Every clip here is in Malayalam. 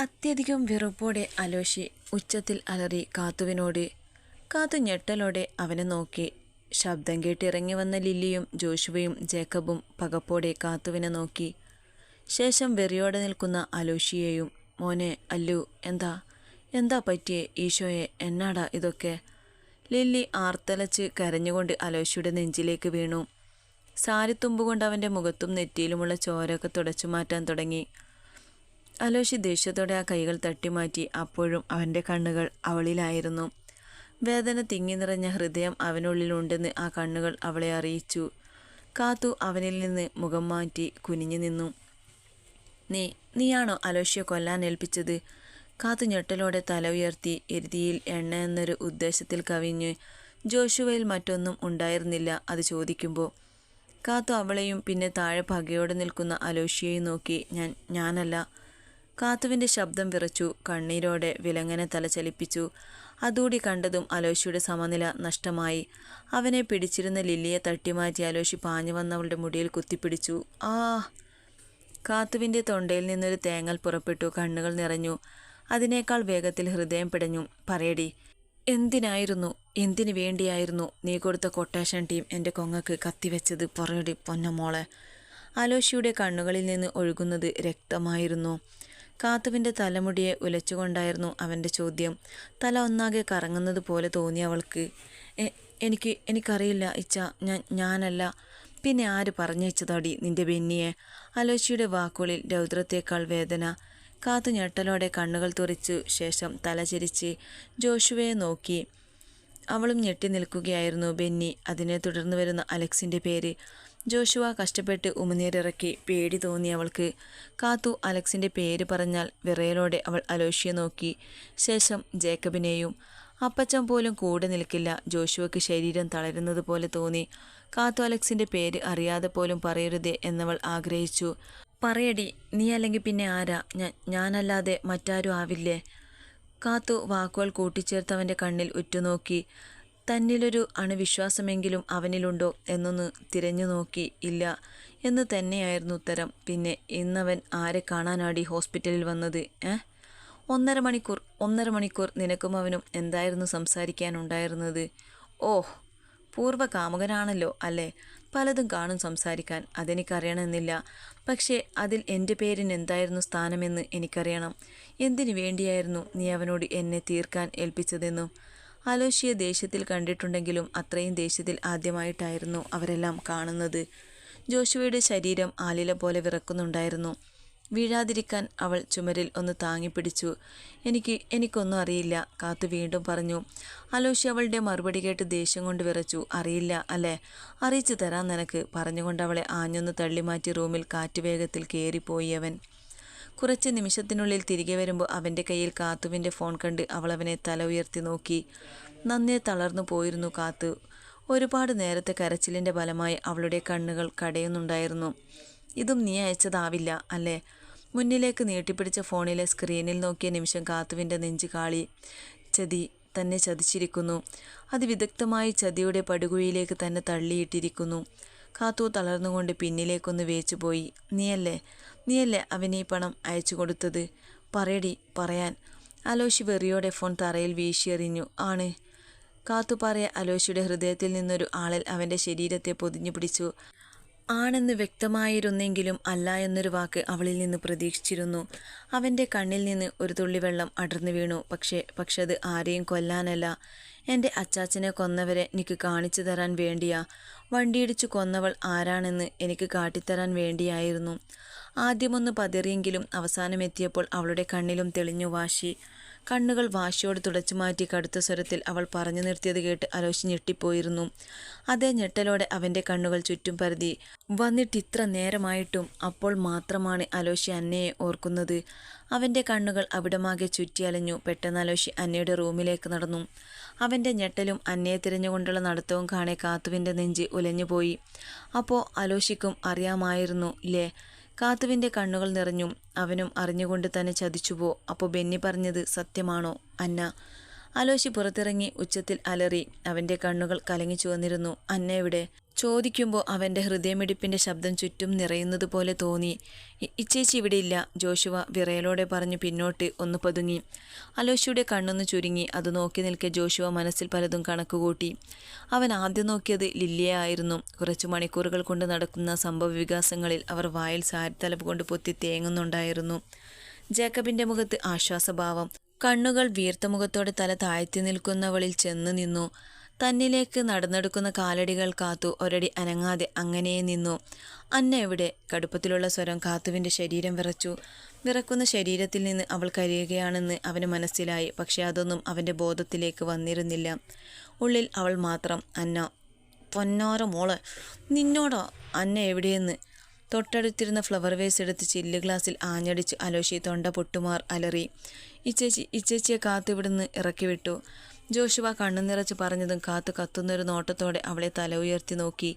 അത്യധികം വെറുപ്പോടെ അലോഷി ഉച്ചത്തിൽ അലറി കാത്തുവിനോട് കാത്തു ഞെട്ടലോടെ അവനെ നോക്കി. ശബ്ദം കേട്ടിറങ്ങി വന്ന ലില്ലിയും ജോഷുവയും ജേക്കബും പകപ്പോടെ കാത്തുവിനെ നോക്കി. ശേഷം വെറിയോടെ നിൽക്കുന്ന അലോഷിയെയും മോനെ അല്ലു എന്താ? എന്താ പറ്റിയേ? ഈശോയെ എന്നാടാ ഇതൊക്കെ? ലില്ലി ആർത്തലച്ച് കരഞ്ഞുകൊണ്ട് അലോഷിയുടെ നെഞ്ചിലേക്ക് വീണു. സാരിത്തുമ്പുകൊണ്ട് അവന്റെ മുഖത്തും നെറ്റിയിലുമുള്ള ചോരൊക്കെ തുടച്ചു മാറ്റാൻ തുടങ്ങി. അലോഷി ദേഷ്യത്തോടെ ആ കൈകൾ തട്ടിമാറ്റി അപ്പോഴും അവന്റെ കണ്ണുകൾ അവളിലായിരുന്നു. വേദന തിങ്ങി നിറഞ്ഞ ഹൃദയം അവനുള്ളിലുണ്ടെന്ന് ആ കണ്ണുകൾ അവളെ അറിയിച്ചു. കാത്തു അവനിൽ നിന്ന് മുഖം മാറ്റി കുനിഞ്ഞു നിന്നു. നീ നീയാണോ അലോഷ്യ കൊല്ലാൻ ഏൽപ്പിച്ചത്? കാത്തു ഞെട്ടലോടെ തല ഉയർത്തി എരുതിയിൽ എണ്ണ എന്നൊരു ഉദ്ദേശത്തിൽ കവിഞ്ഞ് ജോഷുവയിൽ മറ്റൊന്നും ഉണ്ടായിരുന്നില്ല അത് ചോദിക്കുമ്പോൾ കാത്തു അവളെയും പിന്നെ താഴെ പകയോടെ നിൽക്കുന്ന അലോഷ്യയും നോക്കി ഞാൻ ഞാനല്ല കാത്തുവിന്റെ ശബ്ദം വിറച്ചു. കണ്ണീരോടെ വിലങ്ങനെ തല ചലിപ്പിച്ചു അതുകൂടി കണ്ടതും അലോഷിയുടെ സമനില നഷ്ടമായി. അവനെ പിടിച്ചിരുന്ന ലില്ലിയെ തട്ടിമാറ്റി അലോഷി പാഞ്ഞു വന്നവളുടെ മുടിയിൽ കുത്തിപ്പിടിച്ചു. ആ കാത്തുവിന്റെ തൊണ്ടയിൽ നിന്നൊരു തേങ്ങൽ പുറപ്പെട്ടു. കണ്ണുകൾ നിറഞ്ഞു. അതിനേക്കാൾ വേഗത്തിൽ ഹൃദയം പിടഞ്ഞു. പറയടി എന്തിനായിരുന്നു? എന്തിനു വേണ്ടിയായിരുന്നു നീ കൊടുത്ത കൊട്ടേഷൻ ടീം എന്റെ കൊങ്ങക്ക് കത്തിവെച്ചത്? പറയടി പൊന്നമോളെ. അലോഷിയുടെ കണ്ണുകളിൽ നിന്ന് ഒഴുകുന്നത് രക്തമായിരുന്നു. കാത്തുവിന്റെ തലമുടിയെ ഉലച്ചുകൊണ്ടായിരുന്നു അവന്റെ ചോദ്യം. തല ഒന്നാകെ കറങ്ങുന്നത് പോലെ തോന്നി അവൾക്ക്. എനിക്ക് എനിക്കറിയില്ല ഇച്ച ഞാൻ ഞാനല്ല. പിന്നെ ആര് പറഞ്ഞയച്ചതാടി നിന്റെ ബെന്നിയെ? അലോച്ചിയുടെ വാക്കുകളിൽ രൗദ്രത്തേക്കാൾ വേദന. കാത്തു ഞെട്ടലോടെ കണ്ണുകൾ തുറിച്ചു ശേഷം തലചിരിച്ച് ജോഷുവയെ നോക്കി. അവളും ഞെട്ടി നിൽക്കുകയായിരുന്നു ബെന്നി. അതിനെ തുടർന്ന് വരുന്ന അലക്സിന്റെ പേര്. ജോഷുവ കഷ്ടപ്പെട്ട് ഉമനീരിറക്കി പേടി തോന്നി അവൾക്ക്. കാത്തു അലക്സിന്റെ പേര് പറഞ്ഞാൽ വിറയലോടെ അവൾ അലോഷിയെ നോക്കി. ശേഷം ജേക്കബിനെയും അപ്പച്ചൻ പോലും കൂടെ നിൽക്കില്ല. ജോഷുവയ്ക്ക് ശരീരം തളരുന്നത് പോലെ തോന്നി. കാത്തു അലക്സിന്റെ പേര് അറിയാതെ പോലും പറയരുതേ എന്നവൾ ആഗ്രഹിച്ചു. പറയടി നീ അല്ലെങ്കിൽ പിന്നെ ആരാ? ഞാനല്ലാതെ മറ്റാരും ആവില്ലേ? കാത്തു വാക്കുകൾ കൂട്ടിച്ചേർത്തവന്റെ കണ്ണിൽ ഉറ്റുനോക്കി തന്നിലൊരു അണുവിശ്വാസമെങ്കിലും അവനിലുണ്ടോ എന്നൊന്ന് തിരഞ്ഞു നോക്കി ഇല്ല എന്ന് തന്നെയായിരുന്നു ഉത്തരം. പിന്നെ ഇന്നവൻ ആരെ കാണാനാടി ഹോസ്പിറ്റലിൽ വന്നത് ഏ? ഒന്നര മണിക്കൂർ ഒന്നര മണിക്കൂർ നിനക്കും അവനും എന്തായിരുന്നു സംസാരിക്കാനുണ്ടായിരുന്നത്? ഓഹ് പൂർവ കാമുകനാണല്ലോ അല്ലേ? പലതും കാണും സംസാരിക്കാൻ അതെനിക്കറിയണമെന്നില്ല. പക്ഷേ അതിൽ എന്റെ പേരിന് എന്തായിരുന്നു സ്ഥാനമെന്ന് എനിക്കറിയണം. എന്തിനു വേണ്ടിയായിരുന്നു നീ അവനോട് എന്നെ തീർക്കാൻ ഏൽപ്പിച്ചതെന്നും? അലോഷിയെ ദേഷ്യത്തിൽ കണ്ടിട്ടുണ്ടെങ്കിലും അത്രയും ദേഷ്യത്തിൽ ആദ്യമായിട്ടായിരുന്നു അവരെല്ലാം കാണുന്നത്. ജോഷുവയുടെ ശരീരം ആലില പോലെ വിറക്കുന്നുണ്ടായിരുന്നു. വീഴാതിരിക്കാൻ അവൾ ചുമരിൽ ഒന്ന് താങ്ങിപ്പിടിച്ചു. എനിക്ക് എനിക്കൊന്നും അറിയില്ല. കാത്തു വീണ്ടും പറഞ്ഞു. അലോഷി അവളുടെ മറുപടി കേട്ട് ദേഷ്യം കൊണ്ട് വിറച്ചു. അറിയില്ല അല്ലേ? അറിയിച്ചു തരാൻ നിനക്ക്. പറഞ്ഞുകൊണ്ട് അവളെ ആഞ്ഞൊന്ന് തള്ളിമാറ്റി റൂമിൽ കാറ്റുവേഗത്തിൽ കയറിപ്പോയി അവൻ. കുറച്ച് നിമിഷത്തിനുള്ളിൽ തിരികെ വരുമ്പോൾ അവന്റെ കയ്യിൽ കാത്തുവിന്റെ ഫോൺ കണ്ട് അവൾ അവനെ തല ഉയർത്തി നോക്കി. നന്നേ തളർന്നു പോയിരുന്നു കാത്തു. ഒരുപാട് നേരത്തെ കരച്ചിലിന്റെ ഫലമായി അവളുടെ കണ്ണുകൾ കടയുന്നുണ്ടായിരുന്നു. ഇതും നീ അയച്ചതാവില്ല അല്ലേ? മുന്നിലേക്ക് നീട്ടിപ്പിടിച്ച ഫോണിലെ സ്ക്രീനിൽ നോക്കിയ നിമിഷം കാത്തുവിന്റെ നെഞ്ചു കാളി ചതി തന്നെ ചതിച്ചിരിക്കുന്നു. അത് വിദഗ്ധമായി ചതിയുടെ പടുകുഴിയിലേക്ക് തന്നെ തള്ളിയിട്ടിരിക്കുന്നു. കാത്തു തളർന്നുകൊണ്ട് പിന്നിലേക്കൊന്ന് വേച്ചുപോയി. നീയല്ലേ? നീയല്ലേ അവനീ പണം അയച്ചു കൊടുത്തത്? പറയടി പറയാൻ. അലോഷി വെറിയോടെ ഫോൺ തറയിൽ വീശിയെറിഞ്ഞു. ആണ്. കാത്തു പറയ അലോഷിയുടെ ഹൃദയത്തിൽ നിന്നൊരു ആളൽ അവന്റെ ശരീരത്തെ പൊതിഞ്ഞു പിടിച്ചു. ആണെന്ന് വ്യക്തമായിരുന്നെങ്കിലും അല്ല എന്നൊരു വാക്ക് അവളിൽ നിന്ന് പ്രതീക്ഷിച്ചിരുന്നു. അവന്റെ കണ്ണിൽ നിന്ന് ഒരു തുള്ളി വെള്ളം അടർന്നു വീണു. പക്ഷേ പക്ഷെ അത് ആരെയും കൊല്ലാനല്ല. എന്റെ അച്ചാച്ചനെ കൊന്നവരെ എനിക്ക് കാണിച്ചു തരാൻ വേണ്ടിയാ. വണ്ടിയിടിച്ചു കൊന്നവൾ ആരാണെന്ന് എനിക്ക് കാട്ടിത്തരാൻ വേണ്ടിയായിരുന്നു. ആദ്യമൊന്ന് പതിറിയെങ്കിലും അവസാനമെത്തിയപ്പോൾ അവളുടെ കണ്ണിലും തെളിഞ്ഞു വാശി. കണ്ണുകൾ വാശിയോട് തുടച്ചു മാറ്റി കടുത്ത സ്വരത്തിൽ അവൾ പറഞ്ഞു നിർത്തിയത് കേട്ട് അലോശി ഞെട്ടിപ്പോയിരുന്നു. അതേ ഞെട്ടലോടെ അവന്റെ കണ്ണുകൾ ചുറ്റും പരതി. വന്നിട്ടിത്ര നേരമായിട്ടും അപ്പോൾ മാത്രമാണ് അലോശി അന്നയെ ഓർക്കുന്നത്. അവന്റെ കണ്ണുകൾ അവിടമാകെ ചുറ്റിയലഞ്ഞു പെട്ടെന്ന് അലോശി അന്നയുടെ റൂമിലേക്ക് നടന്നു. അവന്റെ ഞെട്ടലും അന്നയെ തിരഞ്ഞുകൊണ്ടുള്ള നടത്തവും കാണെ കാത്തുവിന്റെ നെഞ്ച് ഉലഞ്ഞുപോയി. അപ്പോൾ അലോശിക്കും അറിയാമായിരുന്നു ഇല്ലേ കാത്തുവിന്റെ കണ്ണുകൾ നിറഞ്ഞു അവനും അറിഞ്ഞുകൊണ്ട് തന്നെ ചതിച്ചുപോ അപ്പോൾ ബെന്നി പറഞ്ഞത് സത്യമാണോ? അന്ന അലോശി പുറത്തിറങ്ങി ഉച്ചത്തിൽ അലറി. അവന്റെ കണ്ണുകൾ കലങ്ങി ചുവന്നിരുന്നു. അന്നയുടെ ചോദിക്കുമ്പോൾ അവന്റെ ഹൃദയമിടിപ്പിന്റെ ശബ്ദം ചുറ്റും നിറയുന്നത് പോലെ തോന്നി. "ഇ- ഇച്ചേച്ചി ഇവിടെയില്ല ജോഷുവ വിറയലോടെ പറഞ്ഞു പിന്നോട്ട് ഒന്ന് പതുങ്ങി. അലോഷിയുടെ കണ്ണൊന്ന് ചുരുങ്ങി. അത് നോക്കി നിൽക്കെ ജോഷുവ മനസ്സിൽ പലതും കണക്കുകൂട്ടി. അവൻ ആദ്യം നോക്കിയത് ലില്ലിയെ ആയിരുന്നു. കുറച്ചു മണിക്കൂറുകൾ കൊണ്ട് നടക്കുന്ന സംഭവ വികാസങ്ങളിൽ അവർ വായിൽ സാരിത്തലപ്പ് കൊണ്ട് പൊത്തി തേങ്ങുന്നുണ്ടായിരുന്നു. ജേക്കബിന്റെ മുഖത്ത് ആശ്വാസഭാവം. കണ്ണുകൾ വീർത്ത മുഖത്തോടെ തല താഴ്ത്തി നിൽക്കുന്നവളിൽ ചെന്ന് നിന്നു. തന്നിലേക്ക് നടന്നെടുക്കുന്ന കാലടികൾ കാത്തു ഒരടി അനങ്ങാതെ അങ്ങനെ നിന്നു. അന്ന എവിടെ? കടുപ്പത്തിലുള്ള സ്വരം കാത്തുവിന്റെ ശരീരം വിറച്ചു. വിറക്കുന്ന ശരീരത്തിൽ നിന്ന് അവൾ കരയുകയാണെന്ന് അവന് മനസ്സിലായി. പക്ഷെ അതൊന്നും അവന്റെ ബോധത്തിലേക്ക് വന്നിരുന്നില്ല. ഉള്ളിൽ അവൾ മാത്രം അന്ന പൊന്നോര മോളെ നിന്നോടോ അന്ന എവിടെയെന്ന്? തൊട്ടടുത്തിരുന്ന ഫ്ലവർ വേസ് എടുത്ത് ചില്ല് ഗ്ലാസ്സിൽ ആഞ്ഞടിച്ച് അലോഷി തൊണ്ട പൊട്ടുമാർ അലറി. ഇച്ചേച്ചി ഇച്ചേച്ചിയെ കാത്തു ഇവിടുന്ന് ഇറക്കി വിട്ടു. ജോഷുവ കണ്ണു നിറച്ച് പറഞ്ഞതും കാത്തു കത്തുന്നൊരു നോട്ടത്തോടെ അവളെ തല ഉയർത്തി നോക്കി.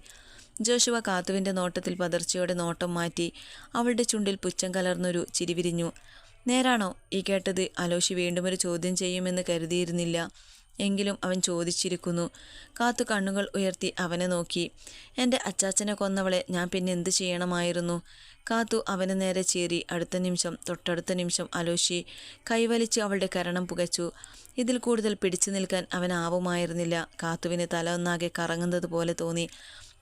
ജോഷുവ കാത്തുവിന്റെ നോട്ടത്തിൽ പതർച്ചയോടെ നോട്ടം മാറ്റി അവളുടെ ചുണ്ടിൽ പുച്ഛം കലർന്നൊരു ചിരിവിരിഞ്ഞു നേരാണോ ഈ കേട്ടത്? അലോഷി വീണ്ടും ഒരു ചോദ്യം ചെയ്യുമെന്ന് കരുതിയിരുന്നില്ല. എങ്കിലും അവൻ ചോദിച്ചിരിക്കുന്നു കാത്തു കണ്ണുകൾ ഉയർത്തി അവനെ നോക്കി. എന്റെ അച്ചാച്ചനെ കൊന്നവളെ ഞാൻ പിന്നെ എന്ത് ചെയ്യണമായിരുന്നു? കാത്തു അവന് നേരെ ചേരി. അടുത്ത നിമിഷം തൊട്ടടുത്ത നിമിഷം അലോഷി കൈവലിച്ച് അവളുടെ കരണം പുകച്ചു. ഇതിൽ കൂടുതൽ പിടിച്ചു നിൽക്കാൻ അവനാവുമായിരുന്നില്ല കാത്തുവിന് തല ഒന്നാകെ കറങ്ങുന്നത് പോലെ തോന്നി.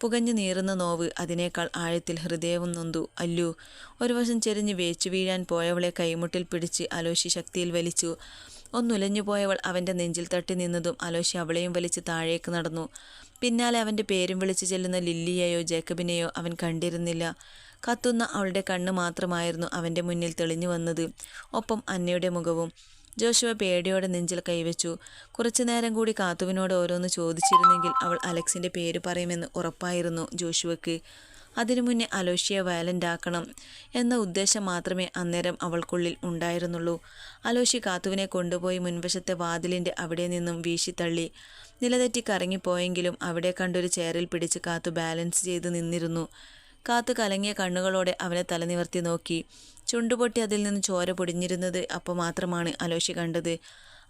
പുകഞ്ഞു നീറുന്ന നോവ് അതിനേക്കാൾ ആഴത്തിൽ ഹൃദയവും നൊന്തു. അല്ലു ഒരു വശം ചെരിഞ്ഞ് വേച്ചു വീഴാൻ പോയവളെ കൈമുട്ടിൽ പിടിച്ച് അലോഷി ശക്തിയിൽ വലിച്ചു. ഒന്നുലഞ്ഞു പോയവൾ അവന്റെ നെഞ്ചിൽ തട്ടി നിന്നതും അലോഷി അവളെയും വലിച്ച് താഴേക്ക് നടന്നു. പിന്നാലെ അവന്റെ പേരും വിളിച്ചു ചെല്ലുന്ന ലില്ലിയെയോ ജേക്കബിനെയോ അവൻ കണ്ടിരുന്നില്ല. കത്തുന്ന അവളുടെ കണ്ണ് മാത്രമായിരുന്നു അവന്റെ മുന്നിൽ തെളിഞ്ഞു വന്നത്. ഒപ്പം അന്നയുടെ മുഖവും. ജോഷുവ പേടിയോടെ നെഞ്ചിൽ കൈവച്ചു. കുറച്ചു നേരം കൂടി കാത്തുവിനോട് ഓരോന്ന് ചോദിച്ചിരുന്നെങ്കിൽ അവൾ അലക്സിന്റെ പേര് പറയുമെന്ന് ഉറപ്പായിരുന്നു ജോഷുവയ്ക്ക് അതിനു മുന്നേ അലോഷ്യയെ വയലന്റ് ആക്കണം എന്ന ഉദ്ദേശം മാത്രമേ അന്നേരം അവൾക്കുള്ളിൽ ഉണ്ടായിരുന്നുള്ളൂ. അലോഷി കാത്തുവിനെ കൊണ്ടുപോയി മുൻവശത്തെ വാതിലിന്റെ അവിടെ നിന്നും വീശിത്തള്ളി. നിലതെറ്റി കറങ്ങിപ്പോയെങ്കിലും അവിടെ കണ്ടൊരു ചെയറിൽ പിടിച്ച് കാത്തു ബാലൻസ് ചെയ്ത് നിന്നിരുന്നു. കാത്തു കലങ്ങിയ കണ്ണുകളോടെ അവനെ തലനിവർത്തി നോക്കി. ചുണ്ടുപൊട്ടി അതിൽ നിന്ന് ചോര പൊടിഞ്ഞിരുന്നത് അപ്പോൾ മാത്രമാണ് അലോഷി കണ്ടത്.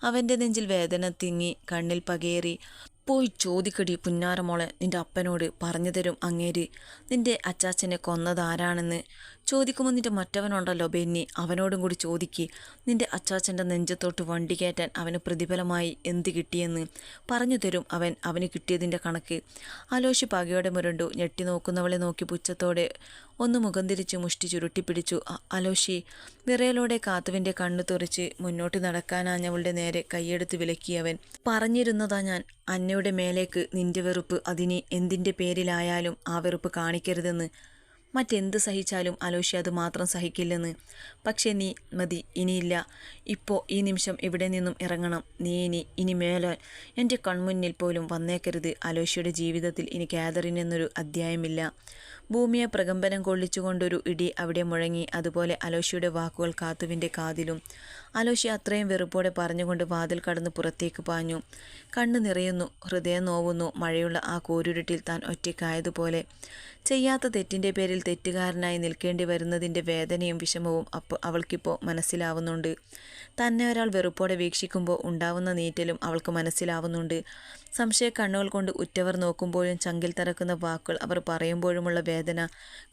അവന്റെ നെഞ്ചിൽ വേദന തിങ്ങി കണ്ണിൽ പകയേറി പോയി ചോദിക്കടി പുന്നാരമോളെ നിന്റെ അപ്പനോട് പറഞ്ഞു തരും അങ്ങേര്. നിന്റെ അച്ചാച്ചനെ കൊന്നതാരാണെന്ന് ചോദിക്കുമ്പോൾ നിന്റെ മറ്റവനുണ്ടല്ലോ ബെന്നി. അവനോടും കൂടി ചോദിക്ക്. നിന്റെ അച്ചാച്ചന്റെ നെഞ്ചത്തോട്ട് വണ്ടി കയറ്റാൻ അവന് പ്രതിഫലമായി എന്ത് കിട്ടിയെന്ന് പറഞ്ഞു തരും അവൻ അവന് കിട്ടിയതിന്റെ കണക്ക്. അലോഷി പകയോടെ മുരണ്ടു. ഞെട്ടി നോക്കുന്നവളെ നോക്കി പുച്ഛത്തോടെ ഒന്ന് മുഖം തിരിച്ച് മുഷ്ടി ചുരുട്ടിപ്പിടിച്ചു. അലോഷി വിറയലോടെ കാത്തുവിന്റെ കണ്ണു തുറച്ച് മുന്നോട്ട് നടക്കാനാഞ്ഞവളുടെ നേരെ കൈയെടുത്ത് വിലക്കിയവൻ പറഞ്ഞിരുന്നതാ ഞാൻ. അന്നയുടെ മേലേക്ക് നിന്റെ വെറുപ്പ്. അതിനെ എന്തിന്റെ പേരിലായാലും ആ വെറുപ്പ് കാണിക്കരുതെന്ന് മറ്റെന്ത് സഹിച്ചാലും അലോഷി അത് മാത്രം സഹിക്കില്ലെന്ന്. പക്ഷേ നീ മതി ഇനിയില്ല. ഇപ്പോൾ ഈ നിമിഷം ഇവിടെ നിന്നും ഇറങ്ങണം. നീ ഇനി ഇനി മേലാൽ എന്റെ കൺമുന്നിൽ പോലും വന്നേക്കരുത്. അലോഷിയുടെ ജീവിതത്തിൽ ഇനി കാതറിൻ എന്നൊരു അധ്യായമില്ല. ഭൂമിയെ പ്രകമ്പനം കൊള്ളിച്ചുകൊണ്ടൊരു ഇടി അവിടെ മുഴങ്ങി. അതുപോലെ അലോഷിയുടെ വാക്കുകൾ കാത്തുവിന്റെ കാതിലും. അലോഷി അത്രയും വെറുപ്പോടെ പറഞ്ഞുകൊണ്ട് വാതിൽ കടന്ന് പുറത്തേക്ക് പാഞ്ഞു. കണ്ണു നിറയുന്നു ഹൃദയം നോവുന്നു. മഴയുള്ള ആ കോരുരുട്ടിൽ താൻ ഒറ്റയ്ക്കായതുപോലെ. ചെയ്യാത്ത തെറ്റിന്റെ പേരിൽ തെറ്റുകാരനായി നിൽക്കേണ്ടി വരുന്നതിന്റെ വേദനയും വിഷമവും അപ്പോൾ അവൾക്കിപ്പോൾ മനസ്സിലാവുന്നുണ്ട്. തന്നെ ഒരാൾ വെറുപ്പോടെ വീക്ഷിക്കുമ്പോൾ ഉണ്ടാവുന്ന നീറ്റലും അവൾക്ക് മനസ്സിലാവുന്നുണ്ട്. സംശയ കണ്ണുകൾ കൊണ്ട് ഉറ്റവർ നോക്കുമ്പോഴും ചങ്കിൽ തറക്കുന്ന വാക്കുകൾ അവർ പറയുമ്പോഴുമുള്ള വേദന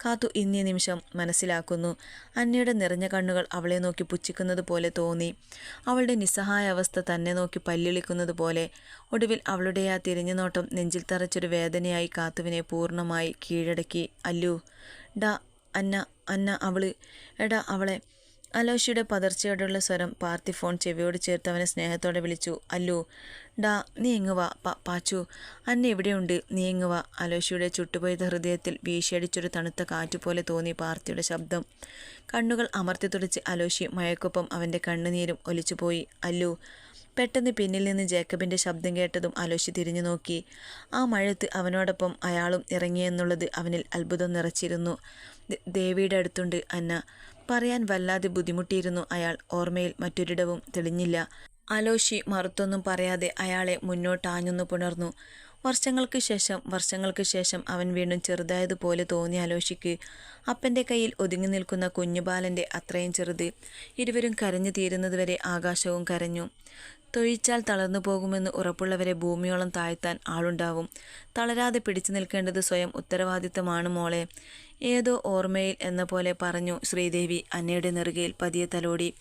കാത്തു ഇന്നേ നിമിഷം മനസ്സിലാക്കുന്നു. അന്നയുടെ നിറഞ്ഞ കണ്ണുകൾ അവളെ നോക്കി പുച്ഛിക്കുന്നത് പോലെ തോന്നി. അവളുടെ നിസ്സഹായ അവസ്ഥ തന്നെ നോക്കി പല്ലിളിക്കുന്നത് പോലെ. ഒടുവിൽ അവളുടെ ആ തിരിഞ്ഞു നോട്ടം നെഞ്ചിൽ തറച്ചൊരു വേദനയായി കാത്തുവിനെ പൂർണമായി കീഴടക്കി. അല്ലു ഡ അന്ന അന്ന അവൾ എടാ അവളെ അലോഷിയുടെ പതർച്ചയോടുള്ള സ്വരം പാർത്തി ഫോൺ ചെവിയോട് ചേർത്ത് അവനെ സ്നേഹത്തോടെ വിളിച്ചു. അല്ലു ഡാ നീ ഇങ്ങ് വാ. പ പാച്ചു. അന്ന എവിടെയുണ്ട് നീ ഇങ്ങ് വാ. അലോഷിയുടെ ചുട്ടുപോയത് ഹൃദയത്തിൽ വീശിയടിച്ചൊരു തണുത്ത കാറ്റുപോലെ തോന്നി പാർത്തിയുടെ ശബ്ദം. കണ്ണുകൾ അമർത്തി തുടച്ച് അലോഷി മയക്കൊപ്പം അവന്റെ കണ്ണുനീരും ഒലിച്ചുപോയി. അല്ലു. പെട്ടെന്ന് പിന്നിൽ നിന്ന് ജേക്കബിന്റെ ശബ്ദം കേട്ടതും അലോഷി തിരിഞ്ഞു നോക്കി. ആ മഴത്ത് അവനോടൊപ്പം അയാളും ഇറങ്ങിയെന്നുള്ളത് അവനിൽ അത്ഭുതം നിറച്ചിരുന്നു. ദേവിയുടെ അടുത്തുണ്ട് അന്ന. പറയാൻ വല്ലാതെ ബുദ്ധിമുട്ടിയിരുന്നു അയാൾ. ഓർമ്മയിൽ മറ്റൊരിടവും തെളിഞ്ഞില്ല. അലോഷി മറുത്തൊന്നും പറയാതെ അയാളെ മുന്നോട്ടാഞ്ഞൊന്നു പുണർന്നു. വർഷങ്ങൾക്ക് ശേഷം വർഷങ്ങൾക്ക് ശേഷം അവൻ വീണ്ടും ചെറുതായതുപോലെ തോന്നി അലോഷിക്ക്. അപ്പന്റെ കയ്യിൽ ഒതുങ്ങി നിൽക്കുന്ന കുഞ്ഞുബാലന്റെ അത്രയും ചെറുത് ഇരുവരും കരഞ്ഞു തീരുന്നതുവരെ ആകാശവും കരഞ്ഞു. തൊഴിച്ചാൽ തളർന്നു പോകുമെന്ന് ഉറപ്പുള്ളവരെ ഭൂമിയോളം താഴ്ത്താൻ ആളുണ്ടാവും. തളരാതെ പിടിച്ചു നിൽക്കേണ്ടത് സ്വയം ഉത്തരവാദിത്തമാണ് മോളെ. ഏതോ ഓർമ്മയിൽ എന്ന പോലെ പറഞ്ഞു ശ്രീദേവി അന്നയുടെ നെറുകയിൽ പതിയെ തലോടി.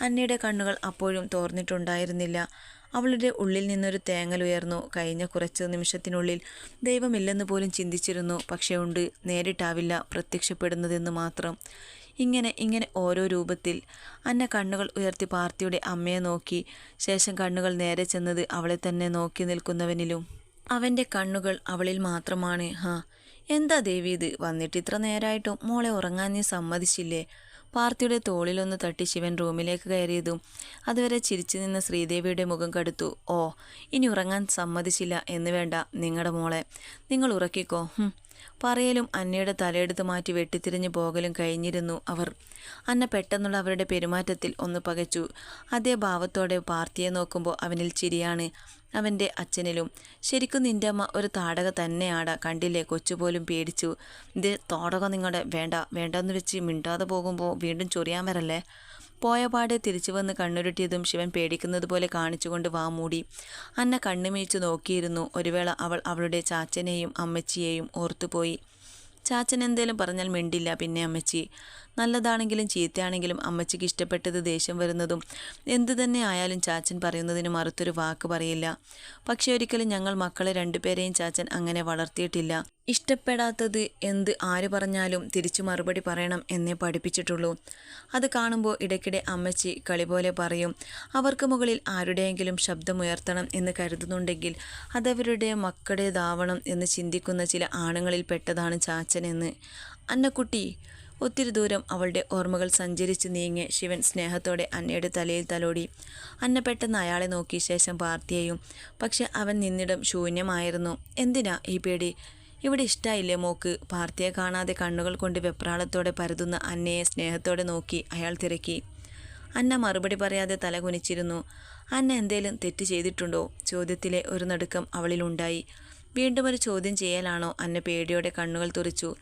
അന്നയുടെ കണ്ണുകൾ അപ്പോഴും തോർന്നിട്ടുണ്ടായിരുന്നില്ല. അവളുടെ ഉള്ളിൽ നിന്നൊരു തേങ്ങൽ ഉയർന്നു. കഴിഞ്ഞ കുറച്ച് നിമിഷത്തിനുള്ളിൽ ദൈവമില്ലെന്ന് പോലും ചിന്തിച്ചിരുന്നു. പക്ഷേ ഉണ്ട് നേരിട്ടാവില്ല പ്രത്യക്ഷപ്പെടുന്നതെന്ന് മാത്രം. ഇങ്ങനെ ഇങ്ങനെ ഓരോ രൂപത്തിൽ അന്ന കണ്ണുകൾ ഉയർത്തി പാർത്തിയുടെ അമ്മയെ നോക്കി. ശേഷം കണ്ണുകൾ നേരെ ചെന്നത് അവളെ തന്നെ നോക്കി നിൽക്കുന്നവനിലും. അവന്റെ കണ്ണുകൾ അവളിൽ മാത്രമാണ്. ഹാ എന്താ ദേവി ഇത്? വന്നിട്ട് ഇത്ര നേരമായിട്ടും മോളെ ഉറങ്ങാൻ നീ സമ്മതിച്ചില്ലേ? പാർത്തിയുടെ തോളിലൊന്ന് തട്ടി ശിവൻ റൂമിലേക്ക് കയറിയതും അതുവരെ ചിരിച്ചു നിന്ന ശ്രീദേവിയുടെ മുഖം കടുത്തു. ഓ ഇനി ഉറങ്ങാൻ സമ്മതിച്ചില്ല എന്ന് വേണ്ട നിങ്ങളുടെ മോളെ. നിങ്ങൾ ഉറക്കിക്കോ. പറയലും അന്നയുടെ തലയെടുത്ത് മാറ്റി വെട്ടിത്തിരിഞ്ഞു പോകലും കഴിഞ്ഞിരുന്നു അവർ. അന്ന പെട്ടെന്നുള്ള അവരുടെ പെരുമാറ്റത്തിൽ ഒന്ന് പകച്ചു. അതേ ഭാവത്തോടെ പാർത്തിയെ നോക്കുമ്പോൾ അവനിൽ ചിരിയാണ്. അവന്റെ അച്ഛനിലും. ശരിക്കും നിന്റെ അമ്മ ഒരു താടക തന്നെയാണ് കണ്ടില്ലേ? കൊച്ചുപോലും പേടിച്ചു. ഇത് താടകം നിങ്ങളുടെ വേണ്ട വേണ്ടെന്ന് വെച്ച് മിണ്ടാതെ പോകുമ്പോൾ വീണ്ടും ചൊറിയാൻ വരല്ലേ? പോയ പാടെ തിരിച്ചു വന്ന് കണ്ണുരുട്ടിയതും ശിവൻ പേടിക്കുന്നത് പോലെ കാണിച്ചുകൊണ്ട് വാ മൂടി. അന്ന കണ്ണുമീച്ചു നോക്കിയിരുന്നു. ഒരുവേള അവൾ അവളുടെ ചാച്ചനെയും അമ്മച്ചിയെയും ഓർത്തുപോയി. ചാച്ചൻ എന്തേലും പറഞ്ഞാൽ മിണ്ടില്ല പിന്നെ അമ്മച്ചി. നല്ലതാണെങ്കിലും ചീത്തയാണെങ്കിലും അമ്മച്ചിക്ക് ഇഷ്ടപ്പെട്ടത് ദേഷ്യം വരുന്നതും എന്തു തന്നെ ആയാലും ചാച്ചൻ പറയുന്നതിന് മറുത്തൊരു വാക്ക് പറയില്ല. പക്ഷെ ഒരിക്കലും ഞങ്ങൾ മക്കളെ രണ്ടുപേരെയും ചാച്ചൻ അങ്ങനെ വളർത്തിയിട്ടില്ല. ഇഷ്ടപ്പെടാത്തത് എന്ത് ആര് പറഞ്ഞാലും തിരിച്ചു മറുപടി പറയണം എന്നേ പഠിപ്പിച്ചിട്ടുള്ളൂ. അത് കാണുമ്പോൾ ഇടയ്ക്കിടെ അമ്മച്ചി കളി പോലെ പറയും അവർക്ക് മുകളിൽ ആരുടെയെങ്കിലും ശബ്ദമുയർത്തണം എന്ന് കരുതുന്നുണ്ടെങ്കിൽ അതവരുടെ മക്കളുടേതാവണം എന്ന് ചിന്തിക്കുന്ന ചില ആണുങ്ങളിൽ പെട്ടതാണ് ചാച്ചൻ എന്ന്. അന്നക്കുട്ടി ഒത്തിരി ദൂരം അവളുടെ ഓർമ്മകൾ സഞ്ചരിച്ച് നീങ്ങി ശിവൻ സ്നേഹത്തോടെ അന്നയുടെ തലയിൽ തലോടി. അന്ന പെട്ടെന്ന് അയാളെ നോക്കിയ ശേഷം പാർത്തിയെയും പക്ഷെ അവൻ നിന്നിടം ശൂന്യമായിരുന്നു. എന്തിനാ ഈ പേടി? ഇവിടെ ഇഷ്ടായില്ലേ മോക്ക്? പാർത്തിയെ കാണാതെ കണ്ണുകൾ കൊണ്ട് വെപ്രാളത്തോടെ പരതുന്ന അന്നയെ സ്നേഹത്തോടെ നോക്കി അയാൾ തിരക്കി. അന്ന മറുപടി പറയാതെ തല കുനിച്ചിരുന്നു. അന്ന എന്തേലും തെറ്റ് ചെയ്തിട്ടുണ്ടോ? ചോദ്യത്തിലെ ഒരു നടുക്കം അവളിലുണ്ടായി. വീണ്ടും ഒരു ചോദ്യം ചെയ്യലാണോ അന്ന പേടിയോടെ കണ്ണുകൾ തുറിച്ചു.